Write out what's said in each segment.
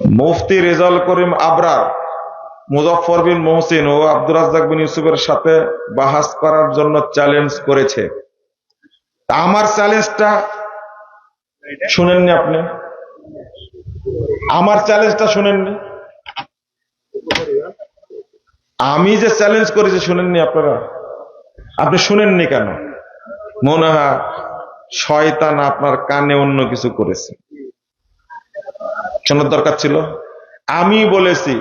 মুফতি রেজাল করিম আবরার মুজফর বিন মোহসিন ও আব্দুর রাজ্জাক বিন ইউসুফের সাথে বাহাস করার জন্য চ্যালেঞ্জ করেছে। আমার চ্যালেঞ্জটা শুনেননি আপনি? আমার চ্যালেঞ্জটা শুনেননি? আমি যে চ্যালেঞ্জ করেছি শুনেননি আপনারা? আপনি শুনেননি কেন? মনে হয় শয়তান আপনার কানে অন্য কিছু করেছে। শোনার দরকার ছিল। আমি বলেছি,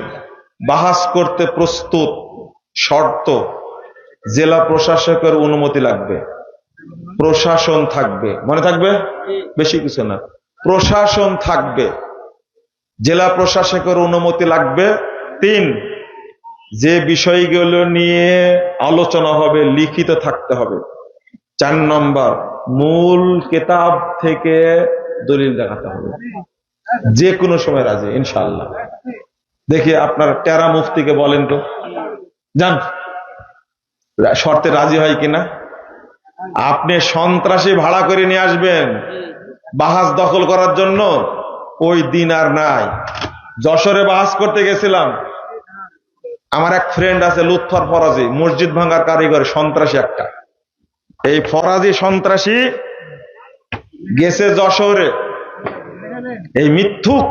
বাহাস করতে প্রস্তুত, শর্ত, জেলা প্রশাসকের অনুমতি লাগবে। প্রশাসন থাকবে। মনে থাকবে? বেশি কিছু না। প্রশাসন থাকবে। জেলা প্রশাসকের অনুমতি লাগবে। তিন, যে বিষয়গুলো নিয়ে আলোচনা হবে, লিখিত থাকতে হবে। চার নম্বর, মূল কেতাব থেকে দলিল দেখাতে হবে। যে কোনো সময় রাজি ইনশাল্লাহ দেখি আপনার টেরা মুফতিকে বলেন তো। যান। শর্তে রাজি হয় কিনা? আপনি সন্ত্রাসী ভাড়া করে নিয়ে আসবেন বাহাজ দখল করার জন্য, ওই দিন আর নাই। যশোরে বাহাজ করতে গেছিলাম। আমার এক ফ্রেন্ড আছে, লুৎফর ফরাজি, মসজিদ ভাঙ্গার কারিগর, সন্ত্রাসী একটা। এই ফরাজি সন্ত্রাসী গেছে যশোরে। এই মিথ্যুক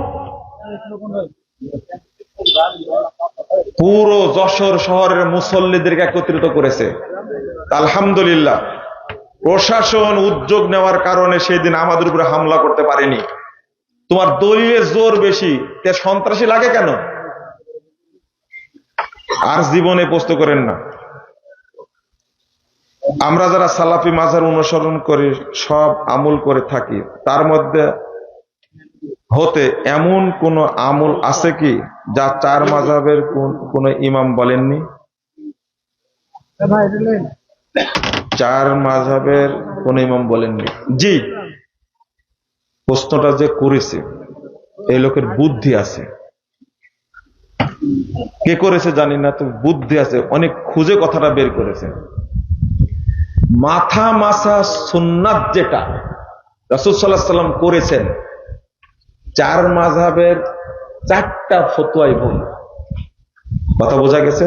পুরো যশোর শহরের মুসল্লিদেরকে একত্রিত করেছে। আলহামদুলিল্লাহ। প্রশাসন উদ্যোগ নেওয়ার কারণে সেদিন আমাদের উপরে হামলা করতে পারেনি। তোমার দলীয় জোর বেশি। তে সন্ত্রাসী লাগে কেন? আর জীবনে পোস্ত করেন না। আমরা যারা সালাফি মাজার অনুসরণ করি সব আমল করে থাকি, তার মধ্যে হতে এমন কোন আমল আছে কি যা চার মাজাবের কোন ইমাম বলেননি? চার মাঝাবের কোন ইমাম বলেননি। জি। প্রশ্নটা যে করেছে, এই লোকের বুদ্ধি আছে। কে করেছে জানি না তো বুদ্ধি আছে। অনেক খুঁজে কথাটা বের করেছে। মাথা মাসা সুন্নাত যেটা রসুল সাল্লাহ সাল্লাম করেছেন চার মাঝাবের চারটা ফতুয়াই ভুল। কথা বোঝা গেছে?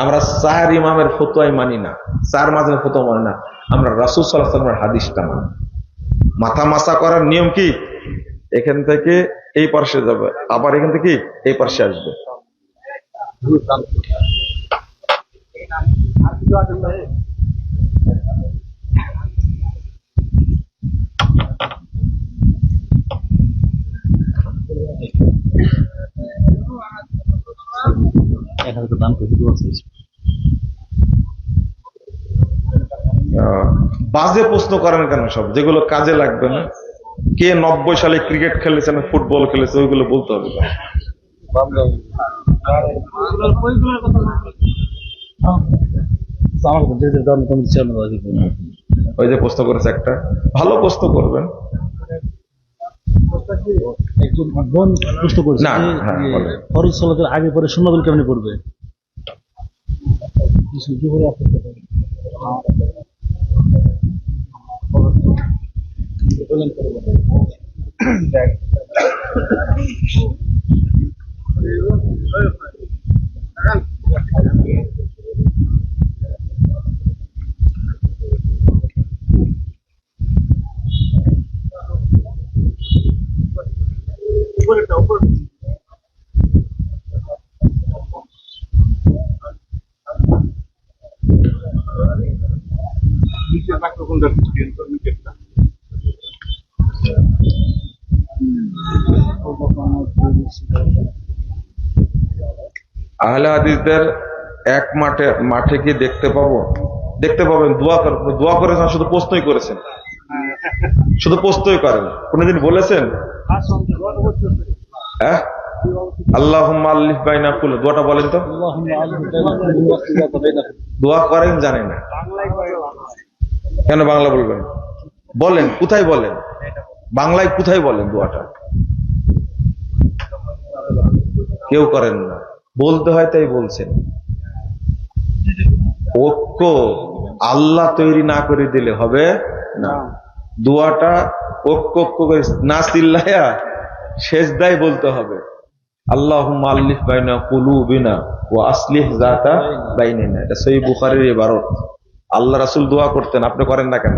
আমরা চার ইমামের ফতুয়াই মানি না। চার মাঝের ফতুয়া মানি না। আমরা রাসুল সাল্লাহ হাদিসটা মানি। মাথা মাসা করার নিয়ম কি? এখান থেকে এই পার্শ্বে যাবে। আবার এখান থেকে এই পার্শ্বে আসবে। বাজে প্রশ্ন করেন কেন সব? যেগুলো কাজে লাগবে না। কে নব্বই সালে ক্রিকেট খেলেছে না ফুটবল খেলেছে ওইগুলো বলতে হবে। ওই যে প্রশ্ন করেছে একটা। ভালো প্রশ্ন করবেন। বোন প্রশ্ন করছে না, যে, হ্যাঁ। ফরজ সালাতের আগে পরে সুন্নাতুল কেমনি পড়বে কি আহলে হাদিসদের এক মাঠে মাঠে কি দেখতে পাবো? দেখতে পাবেন দোয়া কর দোয়া করেছেন শুধু প্রশ্নই করেছেন। শুধু প্রশ্নই করেন। কোনদিন বলেছেন? হ্যাঁ? আল্লাহ আল্লিফ বাইনা কুল দোয়াটা বলেন তো। দোয়া করেন। জানে না। কেন বাংলা বলবেন? বলেন, কোথায় বলেন? বাংলায় কোথায় বলেন দোয়াটা? কেউ করেন না। বলতে হয় তাই বলছেন। ঐক্য আল্লাহ তৈরি না করে দিলে হবে না। দোয়াটা ঐক্য ঐক্য করে না চিল্লায়া বলতে হবে। আল্লাহ আল্লিফ বাইনা কুলুবিনা ও আসলিহ জাতা বাইনিনা। এটা সই বুখারের ইবারত আল্লাহ রাসূল দোয়া করতেন, আপনি করেন না কেন?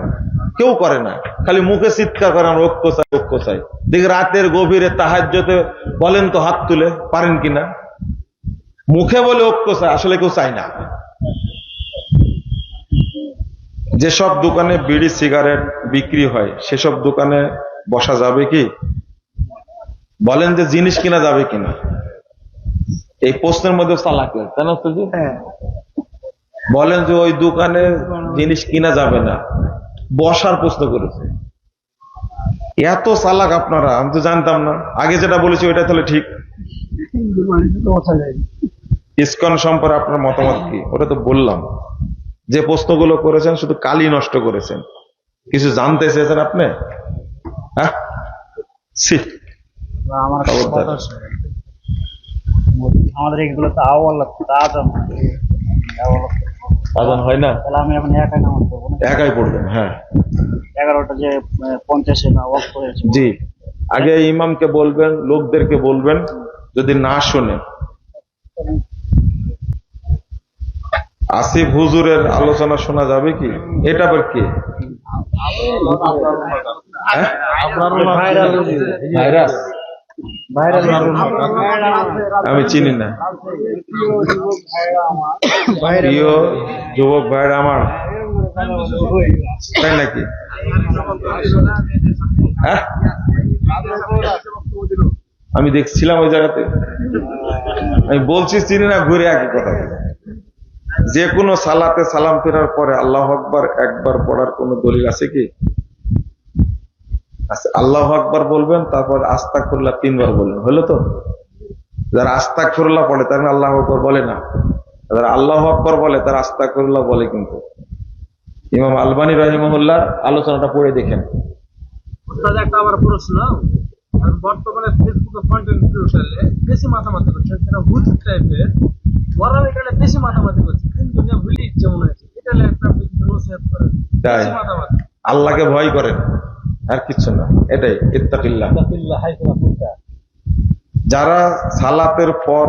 কেউ করে না। খালি মুখে চিৎকার করেন ঐক্য চাই ঐক্য চাই। দেখি রাতের গভীরে তাহাজ্জতে বলেন তো হাত তুলে, পারেন কিনা? মুখে বলে ঐক্য চাই, আসলে কেউ চায় না। যেসব দোকানে বিড়ি, সিগারেট বিক্রি হয়, সেসব দোকানে বসা যাবে কি? বলেন যে জিনিস কিনা যাবে কিনা? এই প্রশ্নের মধ্যে চালাক তাই না? বলেন যে ওই দোকানে জিনিস কিনা যাবে না। বসার প্রশ্ন করেছে। এত চালাক আপনারা আমি তো জানতাম না। আগে যেটা বলেছি ওইটা তাহলে ঠিক। ইসকন সম্পর্কে আপনার মতামত কি? ওটা তো বললাম। যে প্রশ্নগুলো করেছেন শুধু কালি নষ্ট করেছেন। কিছু জানতে চেয়েছেন আপনি? হ্যাঁ। আমাদের এগুলো তো আওয়াল তা আজান হয় না? তাহলে আমি এখন একাই নামাজ পড়ব না একাই পড়বেন হ্যাঁ। এগারোটা যে পঞ্চাশে না ওয়াক করেছে জি। আগে ইমামকে বলবেন লোকদেরকে বলবেন যদি না শোনে। আসিফ হুজুরের আলোচনা শোনা যাবে কি? এটা আবার কি? হ্যাঁ? ভাইরাস। আমি চিনি না। প্রিয় যুবক ভাইরা আমার তাই নাকি? হ্যাঁ? আমি দেখছিলাম ওই জায়গাতে। আমি বলছি চিনি না ঘুরে একই কথা যে কোনো সালাতে সালাম ফেরার পরে আল্লাহ আকবার একবার পড়ার কোন দলিল আছে কি? আচ্ছা, আল্লাহ আকবার বলবেন তারপর আস্তাক করলা তিনবার বলবেন। হলো তো? যারা আস্তাক করল্লা পড়ে তারা আল্লাহ আকবর বলে না। যারা আল্লাহ আকবর বলে তারা আস্তাক করল্লা বলে কিন্তু। ইমাম আলবানী রহিমুল্লাহ আলোচনাটা পড়ে দেখেন। একটা আমার প্রশ্ন। আর বর্তমানে ফেসবুকে কন্টেন্ট ক্রিয়েটারে বেশি মাথামাতি করছে। সেটা ভূত টাইপের ওরা এখানে বেশি মাথামাতি করছে। কিন্তু ভুলে মনে এটা একটা নসিহত করেন। তাই? আল্লাহকে ভয় করেন। আর কিছু না। এটাই ইত্তাকিল্লাহ যারা সালাতের পর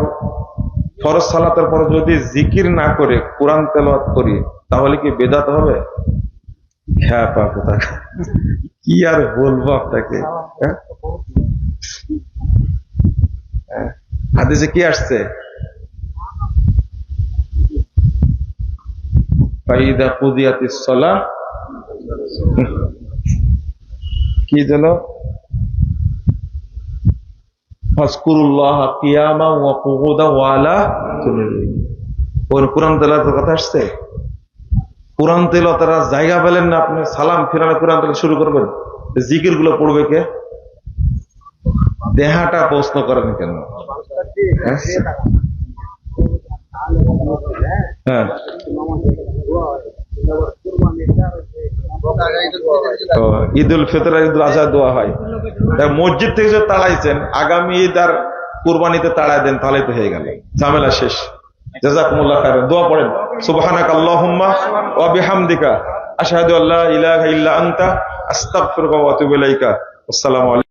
ফরজ সালাতের পর যদি জিকির না করে কোরআন তেলাওয়াত করি তাহলে কি বেদাত হবে? হ্যাঁ পা কোথায় কি আর বলব আপনাকে? হ্যাঁ? হ্যাঁ। হাদিসে কি আসছে? ফাইদা কুদিয়াতিস সালাহ কি যেন ফাজকুরুল্লাহ কিয়ামা ওয়া কুউদা ওয়া আলা জুনুবিহিম। ওর কোরআন তেলাওয়াতের কথা আসছে? কোরআন তেলাওয়াতের আর জায়গা পেলেন না আপনি, সালাম ফিরানো কোরআন তেলাওয়াত শুরু করবেন। জিকিরগুলো পড়বে কে? দেহাটা প্রশ্ন করেন কেন? হ্যাঁ? ঈদ উল ফিতর ঈদ উল আজহা দোয়া হয়। মসজিদ থেকে যে তাড়াইছেন আগামী ঈদ আর কুরবানিতে তাড়াই দেন তাহলে তো হয়ে গেল। ঝামেলা শেষ। জাজাকুমুল্লাহ দোয়া পড়েন। সুবহানাক আল্লাহুম্মা ওয়া বিহামদিকা। আশহাদু আল্লা ইল্লা আসসালামু আলাইকুম।